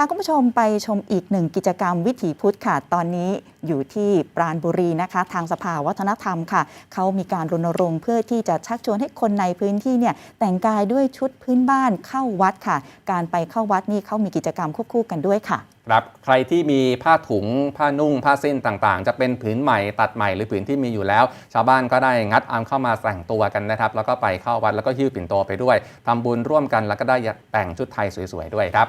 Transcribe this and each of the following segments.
พาคุณผู้ชมไปชมอีกหนึ่งกิจกรรมวิถีพุทธค่ะ ตอนนี้อยู่ที่ปราณบุรีนะคะ ทางสภาวัฒนธรรมค่ะ เขามีการรณรงค์เพื่อที่จะชักชวนให้คนในพื้นที่เนี่ยแต่งกายด้วยชุดพื้นบ้านเข้าวัดค่ะ การไปเข้าวัดนี่เขามีกิจกรรมควบคู่กันด้วยค่ะ ครับ ใครที่มีผ้าถุง ผ้านุ่ง ผ้าสิ้นต่างๆ จะเป็นผืนใหม่ตัดใหม่หรือผืนที่มีอยู่แล้ว ชาวบ้านก็ได้งัดเอาเข้ามาแต่งตัวกันนะครับ แล้วก็ไปเข้าวัดแล้วก็หิ้วปิ่นโตไปด้วยทำบุญร่วมกันแล้วก็ได้แต่งชุดไทยสวยๆด้วยครับ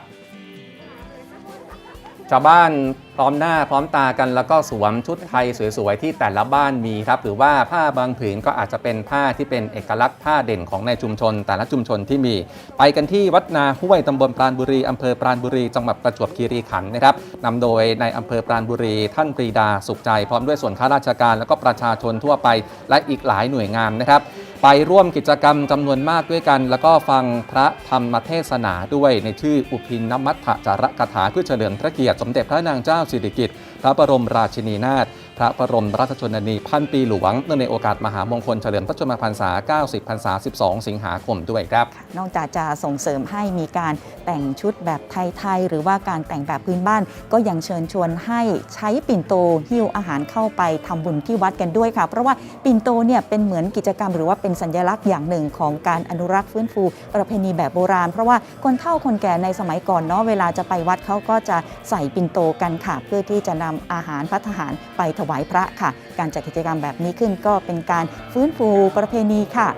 ชาวบ้านพร้อมหน้าพร้อมตากัน แล้วก็สวมชุดไทยสวยๆที่แต่ละบ้านมีครับหรือว่าผ้าบางผืนก็อาจจะเป็นผ้าที่เป็นเอกลักษณ์ผ้าเด่นของในชุมชน แต่ละชุมชนที่มี ไปกันที่วัดนาห้วยตำบลปราณบุรีอำเภอปราณบุรีจังหวัดประจวบคีรีขันธ์นะครับนำโดยในอำเภอปราณบุรีท่านปรีดาสุขใจ พร้อมด้วยส่วนข้าราชการ แล้วก็ประชาชนทั่วไปและอีกหลายหน่วยงานนะครับ ไปร่วมกิจกรรมจำนวนมากด้วยกัน แล้วก็ฟังพระธรรมเทศนาด้วยในชื่ออุพินนมัตถจารกถาเพื่อเฉลิมพระเกียรติสมเด็จพระนางเจ้าสิริกิติ์พระบรมราชินีนาถ พระบรมราชชนนีพันปีหลวง เนื่องในโอกาสมหามงคลเฉลิมพระชนมพรรษา 90 พรรษา 12 สิงหาคมด้วยครับ นอกจากจะส่งเสริมให้มีการแต่งชุดแบบไทย ๆ หรือว่าการแต่งแบบพื้นบ้าน ก็ยังเชิญชวนให้ใช้ปิ่นโตหิ้วอาหารเข้าไปทำบุญที่วัดกันด้วยค่ะ เพราะว่าปิ่นโตเนี่ยเป็นเหมือนกิจกรรม หรือว่าเป็นสัญลักษณ์อย่างหนึ่งของการอนุรักษ์ฟื้นฟู ประเพณีแบบโบราณ เพราะว่าคนเฒ่าคนแก่ในสมัยก่อนเนาะเวลาจะไปวัดเขาก็จะใส่ปิ่นโตกันค่ะเพื่อที่จะนำอาหารพัฒหารไปถวายพระค่ะ การจัดกิจกรรมแบบนี้ขึ้นก็เป็นการฟื้นฟูประเพณีค่ะ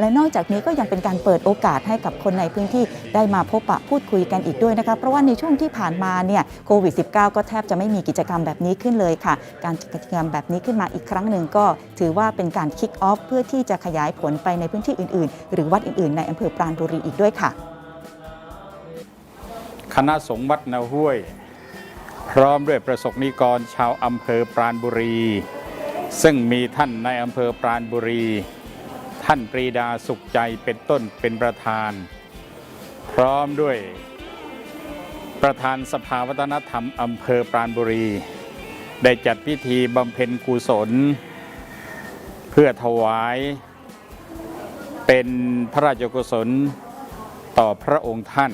และนอกจากนี้ก็ยังเป็นการเปิดโอกาสให้กับคนในพื้นที่ได้มาพบปะพูดคุยกันอีกด้วยนะคะเพราะว่าในช่วงที่ผ่านมาเนี่ยโควิด -19 ก็แทบจะไม่มีกิจกรรมแบบนี้ขึ้นเลยค่ะ การจัดกิจกรรมแบบนี้ขึ้นมาอีกครั้งหนึ่งก็ ถือว่าเป็นการคิกออฟเพื่อที่จะขยายผลไปในพื้นที่อื่นๆ หรือวัดอื่นๆ ในอำเภอปราณบุรีอีกด้วยค่ะ คณะสงฆ์วัดนาห้วย พร้อมด้วยประสบนิกรชาวอำเภอปราณบุรี ซึ่งมีท่านในอำเภอปราณบุรี ท่านปรีดาสุขใจเป็นต้นเป็นประธาน พร้อมด้วยประธานสภาวัฒนธรรมอำเภอปราณบุรี ได้จัดพิธีบำเพ็ญกุศล เพื่อถวาย เป็นพระราชกุศลต่อพระองค์ท่าน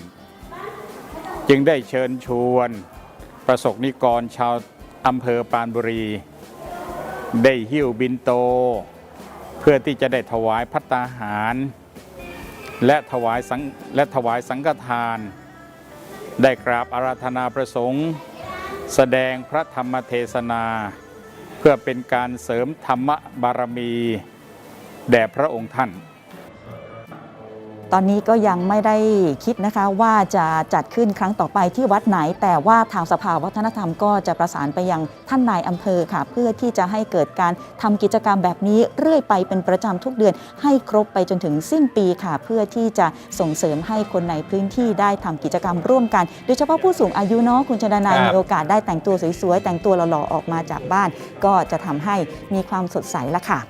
จึงได้เชิญชวน ประสบนิกรชาวอำเภอปานบุรี ได้หิ้วบินโต เพื่อที่จะได้ถวายพัตตาหาร และถวายสังและถวายสังฆทาน ได้กราบอาราธนาประสงค์ แสดงพระธรรมเทศนา เพื่อเป็นการเสริมธรรมบารมี แด่พระองค์ท่าน ตอนนี้ก็ยังไม่ได้คิดนะคะว่าจะจัดขึ้นครั้งต่อไปที่วัดไหน แต่ว่าทางสภาวัฒนธรรมก็จะประสานไปยังท่านนายอำเภอค่ะ เพื่อที่จะให้เกิดการทำกิจกรรมแบบนี้เรื่อยไปเป็นประจำทุกเดือน ให้ครบไปจนถึงสิ้นปีค่ะ เพื่อที่จะส่งเสริมให้คนในพื้นที่ได้ทำกิจกรรมร่วมกัน โดยเฉพาะผู้สูงอายุเนาะคุณชนานายครับมีโอกาสได้แต่งตัวสวยๆแต่งตัวหล่อๆออกมาจากบ้าน ก็จะทำให้มีความสดใสละค่ะ